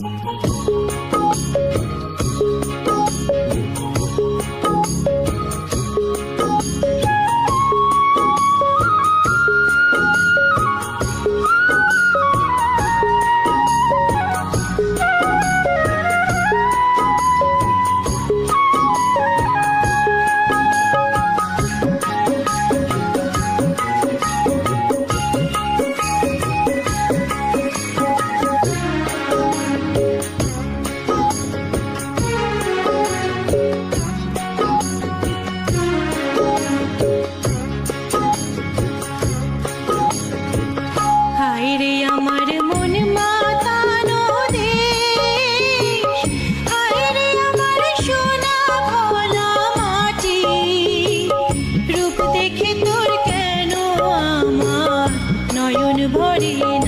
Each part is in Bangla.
হায় নয়ন ভরে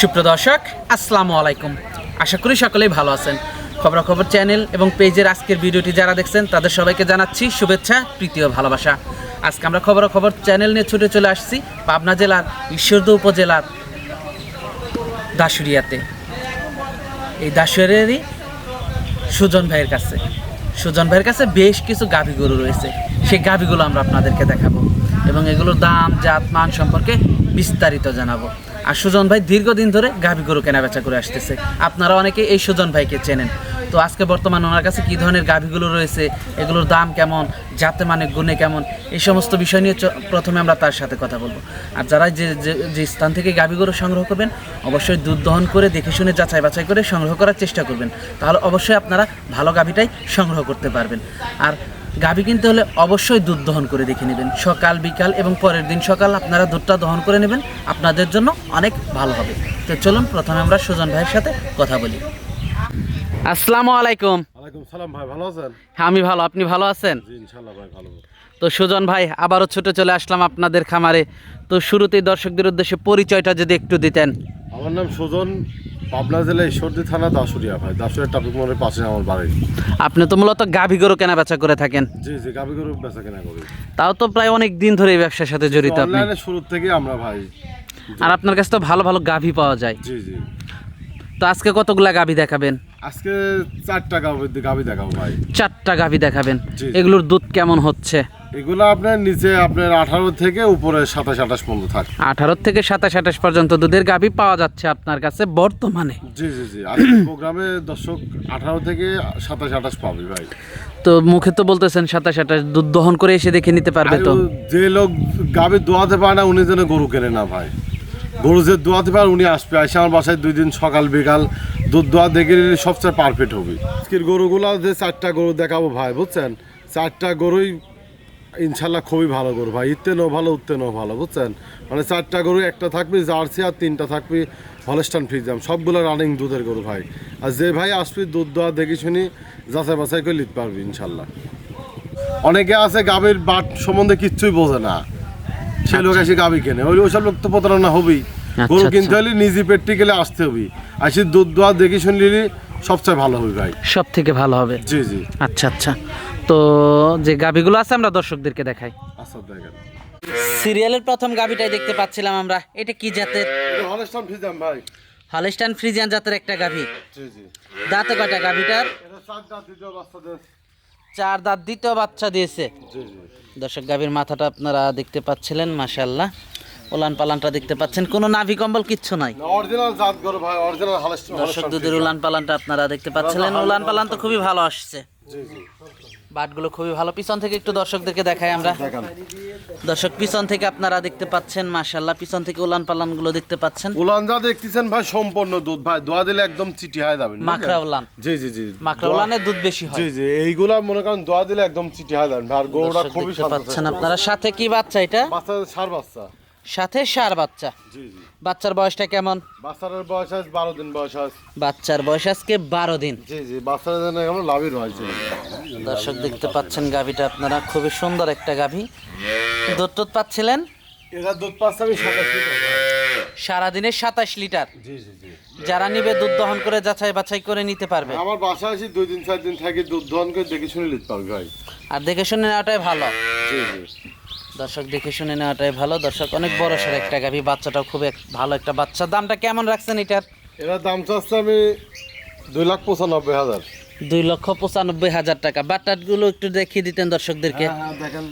সুপ্রদর্শক আসসালামু আলাইকুম। আশা করি সকলেই ভালো আছেন। খবরাখবর চ্যানেল এবং পেজের আজকের ভিডিওটি যারা দেখছেন, তাদের সবাইকে জানাচ্ছি শুভেচ্ছা, প্রীতি ও ভালোবাসা। আজকে আমরা খবরাখবর চ্যানেল নিয়ে ছুটে চলে আসছি পাবনা জেলার ঈশ্বরদী উপজেলার দাসুরিয়াতে এই দাসুরিয়ারই সুজন ভাইয়ের কাছে। সুজন ভাইয়ের কাছে বেশ কিছু গাভী গরু রয়েছে। সেই গাভীগুলো আমরা আপনাদেরকে দেখাবো এবং এগুলোর দাম, জাত, মান সম্পর্কে বিস্তারিত জানাব। আর সুজন ভাই দীর্ঘদিন ধরে গাভী গরু কেনা বেচা করে আসতেছে। আপনারা অনেকে এই সুজন ভাইকে চেনেন। তো আজকে বর্তমানে ওনার কাছে কী ধরনের গাভীগুলো রয়েছে, এগুলোর দাম কেমন জাতে মানে গুণে কেমন, এই সমস্ত বিষয় নিয়ে প্রথমে আমরা তার সাথে কথা বলব। আর যারা যে, যে- স্থান থেকে গাভী গরু সংগ্রহ করবেন, অবশ্যই দুধ দহন করে দেখে শুনে যাচাই বাছাই করে সংগ্রহ করার চেষ্টা করবেন। তাহলে অবশ্যই আপনারা ভালো গাভীটাই সংগ্রহ করতে পারবেন। আর গাভী কিনতে হলে অবশ্যই দুধ দহন করে দেখে নেবেন। সকাল বিকাল এবং পরের দিন সকাল আপনারা দুধটা দহন করে নেবেন। আপনাদের জন্য অনেক ভালো হবে। তো চলুন প্রথমে আমরা সুজন ভাইয়ের সাথে কথা বলি। আসসালামু আলাইকুম। ওয়ালাইকুম সালাম ভাই ভালো আছেন? আমি ভালো। আপনি ভালো আছেন? জি ইনশাল্লাহ ভাই ভালো। তো সুজন ভাই আবারও ছুটে চলে আসলাম আপনাদের খামারে। তো শুরুতেই দর্শকদের উদ্দেশ্যে পরিচয়টা যদি একটু দিতেন। আমার নাম সুজন পাবনা জেলা ঈশ্বরদী থানা দাসুরিয়া ভাই। দাসুরিয়া ট্রাফিক মোড়ের পাশে আমার বাড়ি। আপনি তো মূলত গাভী গরু কেনা বেচা করে থাকেন। জি জি গাবি গরু বেচা কেনা করি। তাও তো প্রায় অনেক দিন ধরে এই ব্যবসার সাথে জড়িত আপনি। অনলাইনে শুরু থেকে আমরা ভাই আর আপনার কাছে তো ভালো ভালো গাভী পাওয়া যায়। জি জি। তো আজকে কতগুলা গাভী দেখাবেন? আজকে চারটা গাবি গাবি দেখাবো ভাই। চারটা গাভী দেখাবেন। এগুলোর দুধ কেমন হচ্ছে? এগুলো আপনার নিচে আপনার আঠারো থেকে উপরে সাতাশ আঠাশ পর্যন্ত থাকে। আঠারো থেকে সাতাশ আঠাশ পর্যন্ত দুধের গাভী পাওয়া যাচ্ছে আপনার কাছে বর্তমানে। জি জি জি। প্রোগ্রামে দর্শক আঠারো থেকে সাতাশ আঠাশ পাবে ভাই। তো মুখে তো বলতেছেন সাতাশ আঠাশ দুধ দহন করে এসে দেখে নিতে পারবে তো? যে লোক গাবি দোয়াতে পারে না উনি যেন গরু কেনে না ভাই। গরু যে দোয়াতে পারে উনি আসবে। আসে আমার বাসায় দুই দিন সকাল বিকাল দুধ দোয়া দেখে নিলে সবচেয়ে পারফেক্ট হবে। আজকের গরুগুলো যে চারটা গরু দেখাবো ভাই বুঝছেন? চারটা গরুই ইনশাল্লাহ খুবই ভালো গরু ভাই। ইত্তেনও ভালো উত্তেনও ভালো বুঝছেন? মানে চারটা গরু একটা থাকবে জার্সি আর তিনটা থাকবে হলস্টান ফ্রিজাম সবগুলো রানিং দুধের গরু ভাই। আর যে ভাই আসবি দুধ দোয়া দেখে শুনি যাচাই বাছাই করে নিতে পারবি ইনশাল্লাহ। অনেকে আছে গাভীর বাট সম্বন্ধে কিচ্ছুই বোঝে না। সে লোক এসে গাভী কেনে। ওই ওইসব লোক তো প্রতারণা হবেই। গরু আচ্ছা। কিনতে হলে নিজে পেটটি গেলে আসতে হবে আসি দুধ দোয়া দেখে শুনলি সবচেয়ে ভালো হবে ভাই। সব থেকে ভালো হবে? জি জি। আচ্ছা আচ্ছা। তো যে গাভীগুলো আছে আমরা দর্শকদেরকে দেখাই। আচ্ছা দেখেন সিরিয়ালের প্রথম গাভীটাই দেখতে পাচ্ছিলাম আমরা। এটা কি জাতের? হলস্টান ফিজাম ভাই। হলিস্টান ফ্রিজিয়ান জাতের একটা গাভী। জি জি। দাঁতে কয়টা গাভীটার? এটা চার দাঁত দ্বিতীয় দাঁত বাচ্চা দিয়েছে। জি জি। দর্শক গাভীর মাথাটা আপনারা দেখতে পাচ্ছিলেন মাশাল্লাহ ওলান পালানটা দেখতে পাচ্ছেন। কোনো নাভি কম্বল কিচ্ছু নাই। অরিজিনাল জাত গরু ভাই অরিজিনাল হলস্টান দর্শক দুধের উলান পালানটা আপনারা দেখতে পাচ্ছিলেন। উলান পালান তো খুবই ভালো আসছে। জি জি। বাটগুলো খুবই ভালো। পিছন থেকে একটু দর্শকদেরকে দেখাই আমরা। দর্শক পিছন থেকে আপনারা দেখতে পাচ্ছেন মাশাল্লাহ পিছন থেকে উলান পালানগুলো দেখতে পাচ্ছেন। উলান যা দেখতেছেন ভাই সম্পূর্ণ দুধ। ভাই দোয়া দিলে একদম চিটি হয়ে যাবে মাখরা উলান। জি জি জি। মাখরা দুধ বেশি হয়। জি জি এইগুলা মনে করেন দোয়া দিলে একদম চিটি হয়ে যাবে। আর গরুটা খুবই দেখতে পাচ্ছেন আপনারা। সাথে কি বাচ্চা এটা? বাচ্চা সার বাচ্চা। সাথে সার বাচ্চা। বাচ্চার বয়সটা কেমন? বাচ্চার বয়স আছে বারো দিন বয়স আছে বাচ্চার বয়স আজকে বারো দিন। জি জি বাচ্চারা যেন এখন লাভই রয়েছে দর্শক দেখতে পাচ্ছেন গাভীটা আপনারা খুবই সুন্দর একটা গাভী। দুধ টুধ পাচ্ছিলেন? এরা দুধ পাচ্ছে আমি। সারাদিনে সাতাশ লিটার। যারা নিবে দুধ দহন করে যাচাই বাছাই করে নিতে পারবে। আমার বাসায় আসি দুই দিন চার দিন থাকি দুধ দহন করে দেখে শুনে নিতে পারবি ভাই। আর দেখে শুনে নেওয়াটাই ভালো। জি জি। দর্শক দেখে শুনে নেওয়াটাই ভালো। দর্শক অনেক বড় সড় একটা গাভী বাচ্চাটাও খুব ভালো একটা বাচ্চা। দামটা কেমন রাখছেন এটার? এরা দাম চাচ্ছে আমি দুই লাখ পঁচানব্বই হাজার। দুই লক্ষ পঁচানব্বই হাজার টাকা। বাটারগুলো একটু দেখিয়ে দিতেন দর্শকদেরকে। হ্যাঁ হ্যাঁ দেখেন।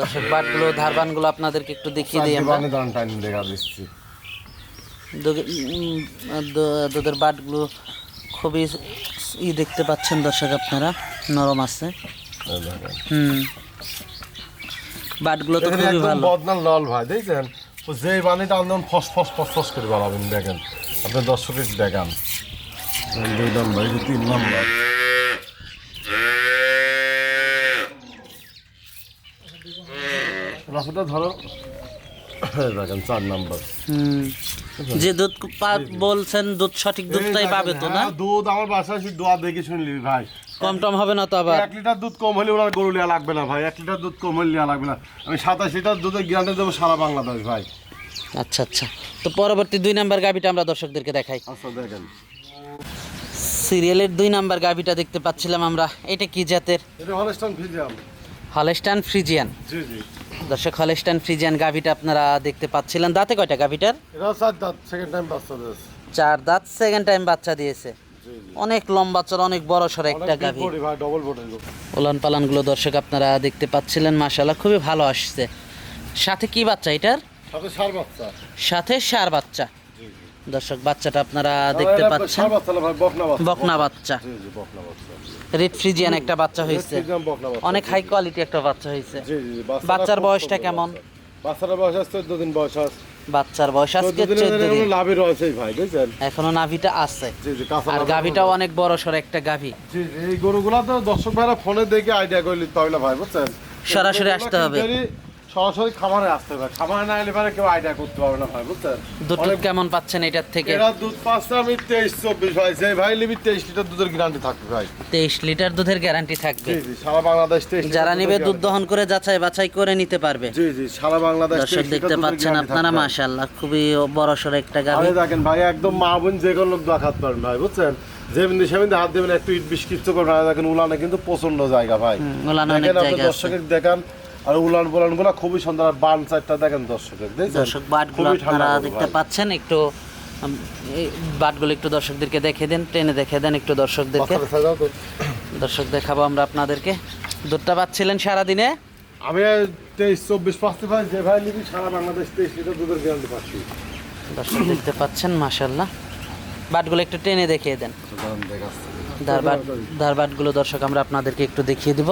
দর্শক বাটগুলো ধারবানগুলো আপনাদেরকে একটু দেখিয়ে দিই আমরা। দুধের বাটগুলো খুবই ই দেখতে পাচ্ছেন দর্শক আপনারা নরম আছে। হুম। বাটগুলো তো খুবই ভালো। লাল ভাই দেখছেন? ও যে বানিটা ফস ফস ফস ফস করে বাড়াবেন দেখেন। আপনি দর্শকের দেখান। দুই নম্বর তিন নম্বর। রাস্তাটা ধরো। দেখেন চার নম্বর। যে দুধ পা- বলছেন দুধ সঠিক দুধটাই পাবে তো না? হ্যাঁ, দুধ আমার বাসায় দোয়া দেখে শুনলি ভাই। কম টম হবে না তো আবার? এক লিটার দুধ কম হলে ওনার গরু লিয়া লাগবে না ভাই। এক লিটার দুধ কম হলে লিয়া লাগবে না। আমি সাতাশ লিটার দুধের গ্যারান্টি দেবো সারা বাংলাদেশ ভাই। আচ্ছা আচ্ছা। তো পরবর্তী দুই নাম্বার গাভিটা আমরা দর্শকদেরকে দেখাই। আচ্ছা দেখেন। সিরিয়ালের দুই নাম্বার গাভিটা দেখতে পাচ্ছিলাম আমরা। এটা কি জাতের? এটা হলস্টান ফিজিয়াম হলেস্টান ফ্রিজিয়ান জি জি। দর্শক হলেস্টান ফ্রিজিয়ান গাভিটা আপনারা দেখতে পাচ্ছিলেন। দাঁতে কয়টা গাভিটার? এটা চার দাঁত সেকেন্ড টাইম বাচ্চা দিয়েছে। চার দাঁত সেকেন্ড টাইম বাচ্চা দিয়েছে। জি জি অনেক লম্বা চড় অনেক বড় সড় একটা গাভি। উলান পালানগুলো দর্শক আপনারা দেখতে পাচ্ছিলেন মাশাল্লাহ খুবই ভালো আসছে। সাথে কি বাচ্চা এটার? সাথে সার বাচ্চা। দর্শক বাচ্চাটা আপনারা দেখতে পাচ্ছেন। বকনা বাচ্চা। রেড ফ্রিজিয়ান একটা বাচ্চা হয়েছে। অনেক হাই কোয়ালিটি একটা বাচ্চা হয়েছে। বাচ্চার বয়সটা কেমন? বাচ্চা। বাচ্চার বয়স চোদ্দ দিন বয়স বাচ্চার বয়স আজকে চোদ্দ দিনের চোদ্দ এখনও দিন লাভই রয়েছে ভাই বুঝছেন? এখনও নাভিটা আছে। জি জি আর গাভিটাও অনেক বড় সর একটা গাভি। জি এই গরুগুলা তো দর্শক ভাইরা ফোনে দেখে আইডিয়া করে নিতে হবে ভাই বুঝছেন? সরাসরি আসতে হবে। সরাসরি খামারে আসতে হবে। খামারে না এলে পরে কেউ আইডিয়া করতে পারবে না ভাই বুঝছেন দুধ কেমন পাচ্ছেন এটার থেকে? এরা দুধ আমি তেইশ চব্বিশ ভাই যে ভাই তেইশ লিটার দুধের গ্যারান্টি থাকবে ভাই। তেইশ লিটার দুধের গ্যারান্টি থাকবে। জি জি সারা বাংলাদেশ তেইশ যারা নেবে দুধ দহন করে যাচাই বাছাই করে নিতে পারবে। জি জি সারা বাংলাদেশ দর্শক দেখতে পাচ্ছেন আপনারা থাকবে। মাশাল্লাহ খুবই বড় সড় একটা গাভি। আরে দেখেন ভাই একদম মা বোন যে কোনো লোক দেখাত পারেন ভাই বুঝছেন? যেমনি সেমনি হাত দেবেন একটু ইট কিচ্ছু করবেন। দেখেন উলানে কিন্তু প্রচণ্ড জায়গা ভাই। উলানে অনেক জায়গা দর্শকের দেখান আর উলান পোলানগুলা খুবই সুন্দর। আর বান চারটা দেখেন দর্শকের দর্শক বাটগুলো আপনারা দেখতে পাচ্ছেন একটু বাটগুলো একটু দর্শকদেরকে দেখে দেন টেনে দেখে দেন একটু দর্শকদেরকে। দর্শক দেখাবো আমরা আপনাদেরকে। দুধটা পাচ্ছিলেন সারাদিনে? আমি তেইশ চব্বিশ পাঁচতে ভাই যে ভাই নিবি সারা বাংলাদেশ তেইশ লিটার দুধের গ্যারান্টি পাচ্ছি। দর্শক দেখতে পাচ্ছেন মাশাল্লাহ বাটগুলো একটু টেনে দেখিয়ে দেন। দেখাচ্ছে। ধারবাট ধারবাটগুলো দর্শক আমরা আপনাদেরকে একটু দেখিয়ে দিব।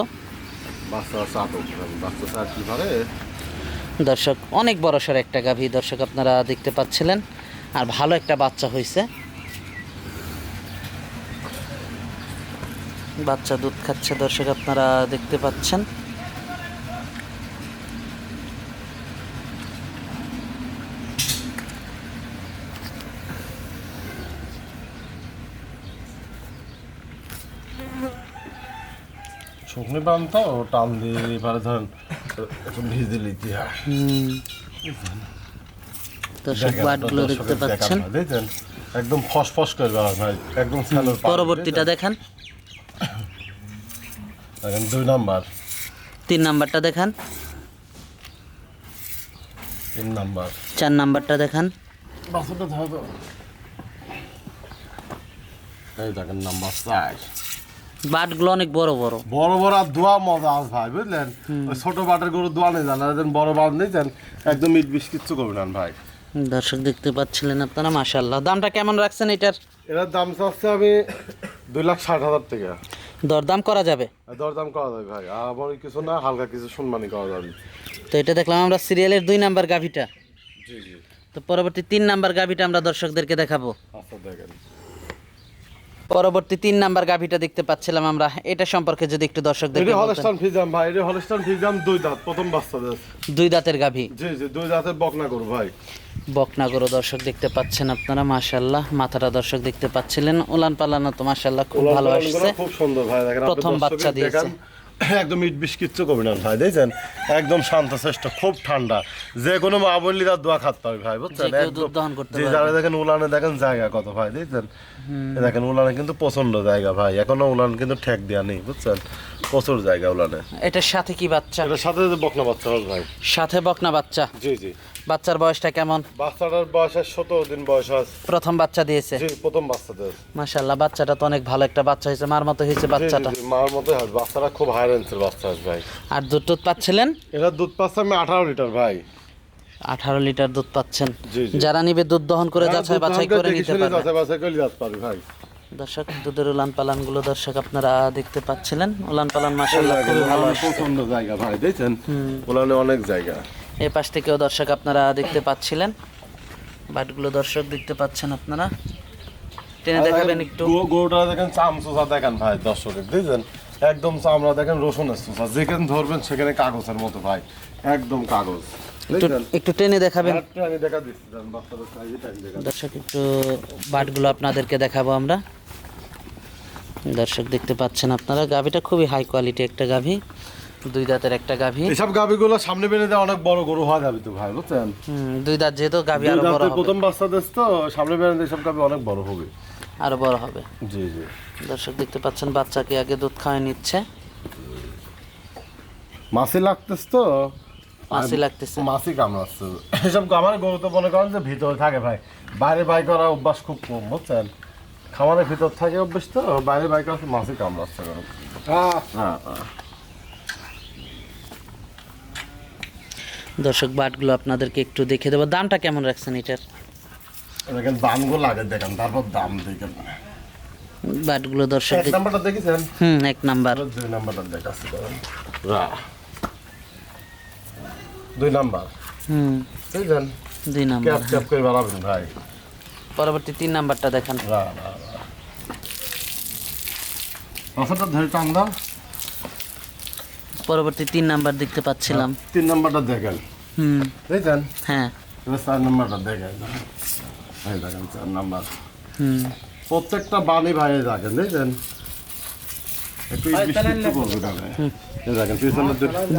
দর্শক, অনেক বড় সর একটা গাভী দর্শক আপনারা দেখতে পাচ্ছিলেন, আর ভালো একটা বাচ্চা হয়েছে বাচ্চা দুধ খাচ্ছে দর্শক আপনারা দেখতে পাচ্ছেন। তো টান দিয়ে এবারে ধরেন একটু ভিজে লিতে হয় দর্শক বাটগুলো দেখতে পাচ্ছেন। একদম ফস ফস করে বেড়ায় ভাই একদম স্যালোর পরবর্তীটা? দেখান। দেখেন দুই নাম্বার। তিন নাম্বারটা দেখান। তিন নাম্বার। চার নাম্বারটা দেখান। বাচ্চাটা ধরো এই দেখেন নাম্বার চার। বাটগুলো অনেক বড় বড়। বড় বড় আর দোয়া মজা আস ভাই বুঝলেন? ওই ছোট বাটের গরু দোয়া নেই জান আর বড় বাট নেই জান? একদম ইট বিষ কিচ্ছু করবে না ভাই। দর্শক দেখতে পাচ্ছিলেন আপনারা মাশাল্লাহ দামটা কেমন রাখছেন এটার? এটার দাম চাচ্ছে আমি দুই লাখ ষাট হাজার টাকা। দরদাম করা যাবে? দরদাম করা যাবে ভাই। আমার কিছু না হালকা কিছু সম্মানই করা যাবে। তো এটা দেখলাম আমরা সিরিয়ালের দুই নাম্বার গাভিটা। জি জি। তো পরবর্তী তিন নাম্বার গাভিটা আমরা দর্শকদেরকে দেখাবো। আচ্ছা দেখেন। পরবর্তী তিন নাম্বার গাভীটা দেখতে পাচ্ছিলাম আমরা। এটা সম্পর্কে যদি একটু দর্শকদের এটা হলস্টান ফিজাম ভাই এটা হলস্টান ফিজাম দুই দাঁত প্রথম বাচ্চা দুই দাঁতের গাভী। জি জি দুই দাঁতের বকনা করো ভাই। বকনা করো দর্শক দেখতে পাচ্ছেন আপনারা মাশাআল্লাহ। মাথাটা দর্শক দেখতে পাচ্ছিলেন। উলান পালানো তো মাশাআল্লাহ খুব ভালো আসছে। খুব সুন্দর ভাই দেখেন প্রথম বাচ্চা দিয়েছে। একদম ইট বিষ কিচ্ছু করবে না ভাই দেখছেন? একদম শান্ত শ্রেষ্ঠ খুব ঠান্ডা। যে কোনো মা বললি তার দোয়া খাতে হবে ভাই বুঝছেন? যে। যারা দেখেন উলানে দেখেন জায়গা কত ভাই দেখছেন? দেখেন উলানে কিন্তু প্রচণ্ড জায়গা ভাই এখনও উলান কিন্তু ঠেক দেওয়া নেই বুঝছেন? প্রচুর জায়গা উলানে এটার সাথে কি বাচ্চা? এটার সাথে বকনা বাচ্চা হবে ভাই। সাথে বকনা বাচ্চা? জি জি। বাচ্চার বয়সটা কেমন? বাচ্চাটার বয়স আছে সতেরো দিন বয়স আছে প্রথম বাচ্চা দিয়েছে? জি প্রথম বাচ্চাদের মাশাল্লাহ বাচ্চাটা তো অনেক ভালো একটা বাচ্চা হয়েছে। মার মতো হয়েছে বাচ্চাটা জি, মার মতো হয় বাচ্চাটা খুব হাই রেঞ্জের বাচ্চা আছে ভাই। আর দুধ টুধ পাচ্ছিলেন? এটা দুধ পাচ্ছে আমি আঠারো লিটার ভাই। আঠারো লিটার দুধ পাচ্ছেন। জি, জি। যারা নিবে দুধ দহন করে হ্যাঁ, যাচাই বাছাই করে নিতে পারবে। দর্শক দুধের উলান পালানগুলো দর্শক আপনারা দেখতে পাচ্ছিলেন। উলান পালান ভালো প্রচণ্ড জায়গা ভাই দেখছেন? ওলানে অনেক জায়গা। এই পাশ থেকেও দর্শক আপনারা দেখতে পাচ্ছিলেন। বাটগুলো দর্শক দেখতে পাচ্ছেন আপনারা। টেনে দেখাবেন একটু। গরুটা দেখেন চাম চোষা দেখেন ভাই দর্শকের দেখছেন? একদম চামড়া দেখেন রসুনের চোষা। যেখানে ধরবেন সেখানে কাগজের মতো ভাই একদম কাগজ। একটু টেনে দেখাবেন। দর্শক একটু বাটগুলো আপনাদেরকে দেখাবো আমরা। দর্শক দেখতে পাচ্ছেন আপনারা গাভীটা খুবই হাই কোয়ালিটি একটা গাভী দুই দাঁতের একটা গাভী। এসব গাভিগুলো সামনে বেড়ে দেওয়া অনেক বড় গরু হয় যাবে তো ভাই বুঝছেন? হুম, দুই দাঁত যেহেতু গাভী আরও বড় হবে। প্রথম বাচ্চা দেশ তো সামনে বেড়ে এসব গাভি অনেক বড় হবে। আরও বড় হবে। জি জি। দর্শক দেখতে পাচ্ছেন বাচ্চাকে আগে দুধ খাওয়াই নিচ্ছে। মাছি লাগতেছে তো? মাসি লাগতেছে। মাছি কামড়াচ্ছে। এসব আমার গরু তো মনে করেন যে ভিতরে থাকে ভাই। বাইরে বাই করা অভ্যাস খুব কম বুঝছেন? খামারের ভিতর থাকে অভ্যাস তো বাইরে বাই করা মাছি কামড়াচ্ছে হ্যাঁ হ্যাঁ দর্শক বাটগুলো আপনাদেরকে একটু দেখে দেবো। দামটা কেমন রাখছেন এটার? দেখেন দামগুলো লাগে দেখেন তারপর দাম দেখেন। বাটগুলো দর্শক এক নাম্বারটা দেখেছেন? হুম এক নাম্বার। দুই নাম্বারটা দেখাচ্ছি দুই নাম্বার। হুম। দুই নাম্বার। ক্যাপ ক্যাপ করে বাড়াবেন ভাই। পরবর্তী তিন নাম্বারটা দেখান। রা রা মাথাটা ধরে টান দাও পরবর্তী তিন নাম্বার দেখতে পাচ্ছিলাম। তিন নাম্বারটা দেখেন। হুম। দেখছেন? হ্যাঁ। এবার চার নাম্বারটা দেখেন। এই দেখেন চার নাম্বার। হুম। প্রত্যেকটা বাণী ভাই দেখেন দেখেন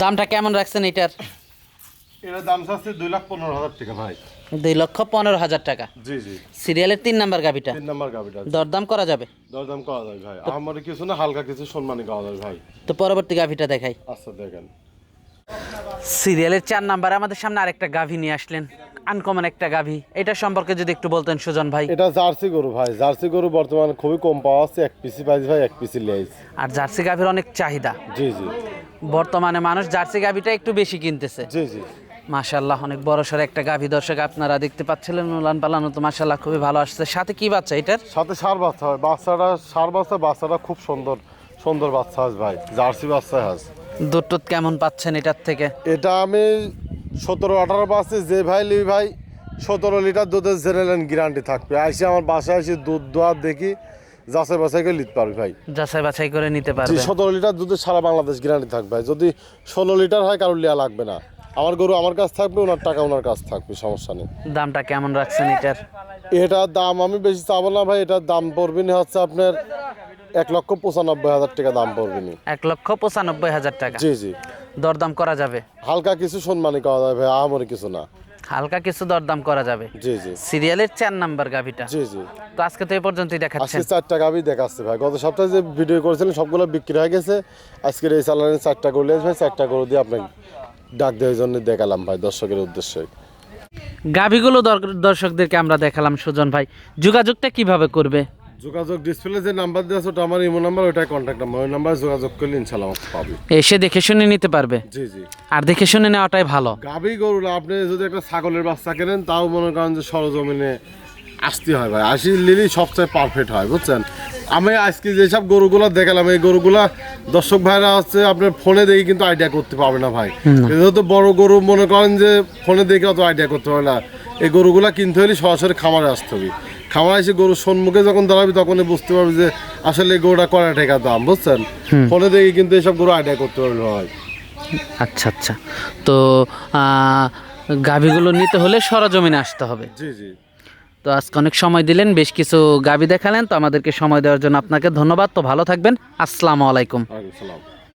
দামটা কেমন রাখছেন এটার? এটার দাম চাচ্ছে দুই লাখ পনেরো হাজার টাকা ভাই। দুই লক্ষ পনেরো হাজার টাকা। জি জি। সিরিয়ালের তিন নাম্বার গাভিটা তিন নাম্বার গাবিটা দরদাম করা যাবে? দরদাম করা যায় ভাই। আমার কিছু না হালকা কিছু সম্মানী করা যায় ভাই। তো পরবর্তী গাভিটা দেখাই। আচ্ছা দেখেন। সিরিয়ালের চার নাম্বারে আমাদের সামনে আরেকটা গাভি নিয়ে আসলেন। আনকমন একটা গাভি। এটা সম্পর্কে যদি একটু বলতেন সুজন ভাই। এটা জার্সি গরু ভাই। জার্সি গরু বর্তমানে খুবই কম পাওয়া যাচ্ছে। এক পিসি পাইস ভাই এক পিসি লেজ আর জার্সি গাভির অনেক চাহিদা। জি জি। বর্তমানে মানুষ জার্সি গাভিটা একটু বেশি কিনতেছে। জি জি। মাশাল্লাহ অনেক বড় সড় একটা গাভী দর্শক আপনারা দেখতে পাচ্ছিলেন উলান পালানো তো মাশাল্লাহ খুবই ভালো আসছে। সাথে কি বাচ্চা এটার? সাথে সার বাচ্চা হয়। বাচ্চাটা সার বাচ্চা বাচ্চাটা খুব সুন্দর সুন্দর বাচ্চা আছে ভাই জার্সি বাচ্চা আছে দুধ কেমন পাচ্ছেন এটার থেকে? এটা আমি সতেরো আঠারো পাচ্ছি। যে ভাই লি ভাই সতেরো লিটার দুধের জেনারেল গ্যারান্টি থাকবে। আইসি আমার বাসায় এসে দুধ দোয়া দেখি যাচাই বাছাই করে নিতে পারবি ভাই। যাচাই বাছাই করে নিতে পারবে। সতেরো লিটার দুধের সারা বাংলাদেশ গ্যারান্টি থাকবে যদি ষোলো লিটার হয় কারোর লিয়া লাগবে না। আমার গরু আমার কাছ থাকবে ওনার টাকা ওনার কাছ থাকবে সমস্যা নেই। দামটা কেমন রাখছেন এটার? এটার দাম আমি বেশি চাবো না ভাই এটার দাম পড়বে না হচ্ছে আপনার এক লক্ষ পঁচানব্বই হাজার টাকা দাম পড়বে না। এক লক্ষ পঁচানব্বই হাজার টাকা? জি জি। দরদাম করা যাবে? হালকা কিছু সম্মানী করা যাবে ভাই আহামরি কিছু না। হালকা কিছু দরদাম করা যাবে? জি জি। সিরিয়ালের চার নাম্বার গাভিটা। জি জি। তো আজকে তো এই পর্যন্তই দেখাচ্ছেন আজকে চারটা গাবি দেখাচ্ছে ভাই। গত সপ্তাহে যে ভিডিও করেছিলেন সবগুলো বিক্রি হয়ে গেছে। আজকের এই চালানে চারটা গরু ভাই চারটা গরু দিয়ে আপনাকে ডাক দেওয়ার জন্য দেখালাম ভাই দর্শকের উদ্দেশ্যে। গাভিগুলো দর- দর্শকদেরকে আমরা দেখালাম সুজন ভাই। যোগাযোগটা কীভাবে করবে? যোগাযোগ ডিসপ্লে যে নাম্বার দেওয়া আছে ওটা আমার ইমো নাম্বার ওটাই কন্ট্যাক্ট নাম্বার ওই নাম্বারে যোগাযোগ করলে ইনশাল্লাহ আমাকে পাবে। এসে দেখে শুনে নিতে পারবে? জি জি। আর দেখে শুনে নেওয়াটাই ভালো। গাভী গরু আপনি যদি একটা ছাগলের বাচ্চা কেনেন তাও মনে করেন যে সরজমিনে আসতে হয় ভাই। আশি লিলি সবচেয়ে পারফেক্ট হয় বুঝছেন? আমি আজকে যেসব গরুগুলো দেখালাম এই গরুগুলা দর্শক ভাইরা হচ্ছে আপনার ফোনে দেখে কিন্তু আইডিয়া করতে পারবে না ভাই। যেহেতু বড় গরু মনে করেন যে ফোনে দেখে অত আইডিয়া করতে পারবে না। এই গরুগুলা কিনতে হলে সরাসরি খামারে আসতে হবে। খামারে এসে গরুর সম্মুখে যখন দাঁড়াবি তখনই বুঝতে পারবি যে আসলে এই গরুটা কয়টা টাকা দাম বুঝছেন? ফোনে দেখে কিন্তু এসব গরু আইডিয়া করতে পারবে না ভাই। আচ্ছা আচ্ছা। তো গাভীগুলো নিতে হলে সরজমিনে আসতে হবে। জি জি। তো আজকে অনেক সময় দিলেন, বেশ কিছু গাভী দেখালেন, তো আমাদেরকে সময় দেওয়ার জন্য আপনাকে ধন্যবাদ। তো ভালো থাকবেন। আসসালামু আলাইকুম।